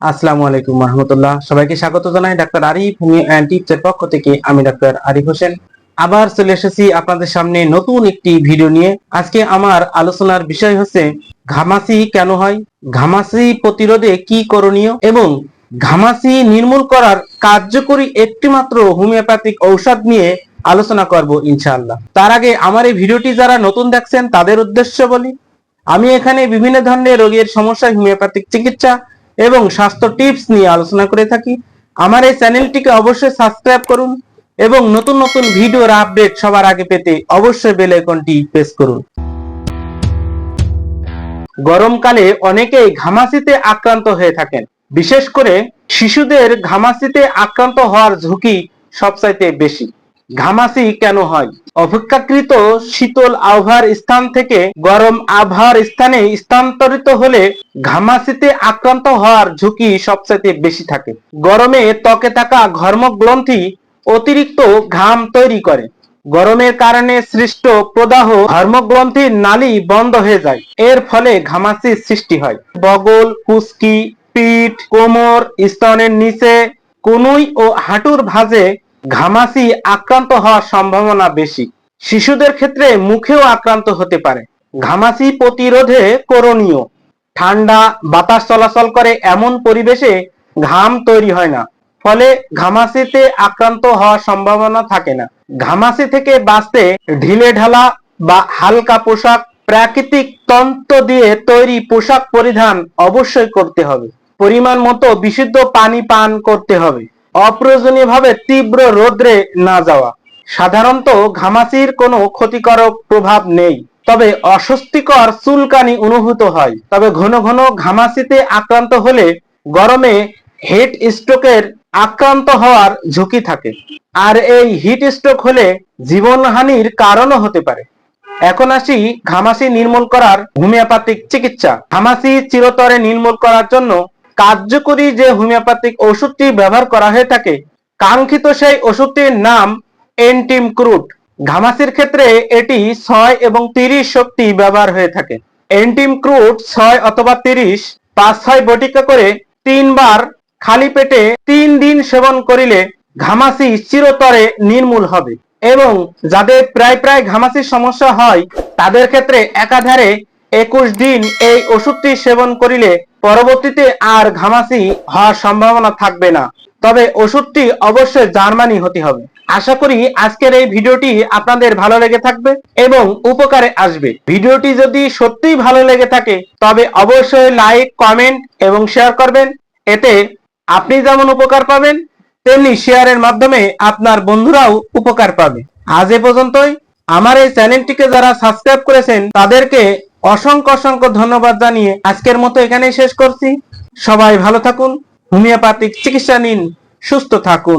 আসসালামু আলাইকুম রহমতুল্লাহ। সবাইকে স্বাগত জানাই ডাক্তার আরিফ হোমিও টিপসের পক্ষ থেকে। আমি ডাক্তার আরিফ হোসেন। আবার চলে এসেছি আপনাদের সামনে নতুন একটি ভিডিও নিয়ে। আজকে আমার আলোচনার বিষয় হচ্ছে ঘামাসি কেন হয়? ঘামাসি প্রতিরোধে কি করণীয়? এবং ঘামাসি নির্মূল করার কার্যকরী একটিমাত্র হোমিওপ্যাথিক ঔষধ নিয়ে আলোচনা করব ইনশাআল্লাহ। তার আগে আমার এই ভিডিওটি যারা নতুন দেখছেন, তাদের উদ্দেশ্য বলি, আমি এখানে বিভিন্ন ধরনের রোগের সমস্যা হোমিওপ্যাথিক চিকিৎসা এবং স্বাস্থ্য টিপস নিয়ে আলোচনা করে থাকি। আমার এই চ্যানেলটিকে অবশ্যই সাবস্ক্রাইব করুন এবং নতুন নতুন ভিডিওর আপডেট সবার আগে পেতে অবশ্যই বেল আইকনটি প্রেস করুন। গরমকালে অনেকেই ঘামাচিতে আক্রান্ত হয়ে থাকেন। বিশেষ করে শিশুদের ঘামাচিতে আক্রান্ত হওয়ার ঝুঁকি সবচাইতে বেশি। ঘামাচি কেন হয়? অপেক্ষাকৃত শীতল আবহাওয়ার স্থান থেকে গরম আবহাওয়ার স্থানে স্থানান্তরিত হলে ঘামাচিতে আক্রান্ত হওয়ার ঝুঁকি সবচেয়ে বেশি থাকে। গরমে ত্বকে থাকা ঘর্মগ্রন্থি অতিরিক্ত ঘাম তৈরি করে। গরমের কারণে সৃষ্ট প্রদাহ ধর্মগ্রন্থির নালী বন্ধ হয়ে যায়। এর ফলে ঘামাচির সৃষ্টি হয়। বগল কুস্কি পিঠ, কোমর, স্তনের নিচে, কনুই ও হাঁটুর ভাঁজে ঘামাচি আক্রান্ত হওয়ার সম্ভাবনা বেশি। শিশুদের ক্ষেত্রে মুখেও আক্রান্ত হতে পারে। ঘামাচি প্রতিরোধে করণীয়। ঠান্ডা, বাতাস চলাচল করে এমন পরিবেশে ঘাম তৈরি হয় না। ফলে ঘামাচিতে আক্রান্ত হওয়ার সম্ভাবনা থাকে না। ঘামাসি থেকে বাঁচতে ঢিলে ঢালা বা হালকা পোশাক, প্রাকৃতিক তন্ত্র দিয়ে তৈরি পোশাক পরিধান অবশ্যই করতে হবে। পরিমাণ মতো বিশুদ্ধ পানি পান করতে হবে। অপ্রয়োজনীয়ভাবে তীব্র রোদ্রে না যাওয়া। সাধারণত ঘামাচির কোনো ক্ষতিকারক প্রভাব নেই। তবে অস্বস্তিকর চুলকানি অনুভূত হয়। তবে ঘন ঘন ঘামাচিতে আক্রান্ত হলে গরমে হেড স্ট্রোকের আক্রান্ত হওয়ার ঝুঁকি থাকে। আর এই হিট স্ট্রোক হলে জীবনহানির কারণও হতে পারে। এখন আসি ঘামাচি নির্মূল করার হোমিওপ্যাথিক চিকিৎসা। ঘামাচি চিরতরে নির্মূল করার জন্য কার্যকরী যে হোমিওপ্যাথিক ওষুধটি ব্যবহার করা হয়ে থাকে, কাঙ্ক্ষিত সেই ওষুধটির নাম এন্টিম ক্রুট ঘামাসির ক্ষেত্রে এটি ছয় এবং তিরিশ শক্তি ব্যবহার হয়ে থাকে। এন্টিম ক্রুট ছয় অথবা তিরিশ পাঁচ ছয় বটিকা করে তিনবার খালি পেটে তিন দিন সেবন করিলে ঘামাসি চিরতরে নির্মূল হবে এবং যাদের প্রায় প্রায় ঘামাসির সমস্যা হয়, তাদের ক্ষেত্রে একাধারে একুশ দিন এই ওষুধটি সেবন করিলে পরবর্তীতে আর ঘামাচি হওয়ার সম্ভাবনা থাকবে না। তবে ওষুধটি অবশ্যই জার্মানি হতে হবে। আশা করি আজকের এই ভিডিওটি আপনাদের ভালো লেগে থাকবে এবং উপকারে আসবে। ভিডিওটি যদি সত্যিই ভালো লেগে থাকে, তবে অবশ্যই লাইক, কমেন্ট এবং শেয়ার করবেন। এতে আপনি যেমন উপকার পাবেন, তেমনি শেয়ারের মাধ্যমে আপনার বন্ধুরাও উপকার পাবে। আজ এ পর্যন্তই। আমার এই চ্যানেলটিকে যারা সাবস্ক্রাইব করেছেন, তাদেরকে অসংখ্য অসংখ্য ধন্যবাদ জানিয়ে আজকের মতো এখানেই শেষ করছি। সবাই ভালো থাকুন, হোমিওপ্যাথিক চিকিৎসা নিন, সুস্থ থাকুন।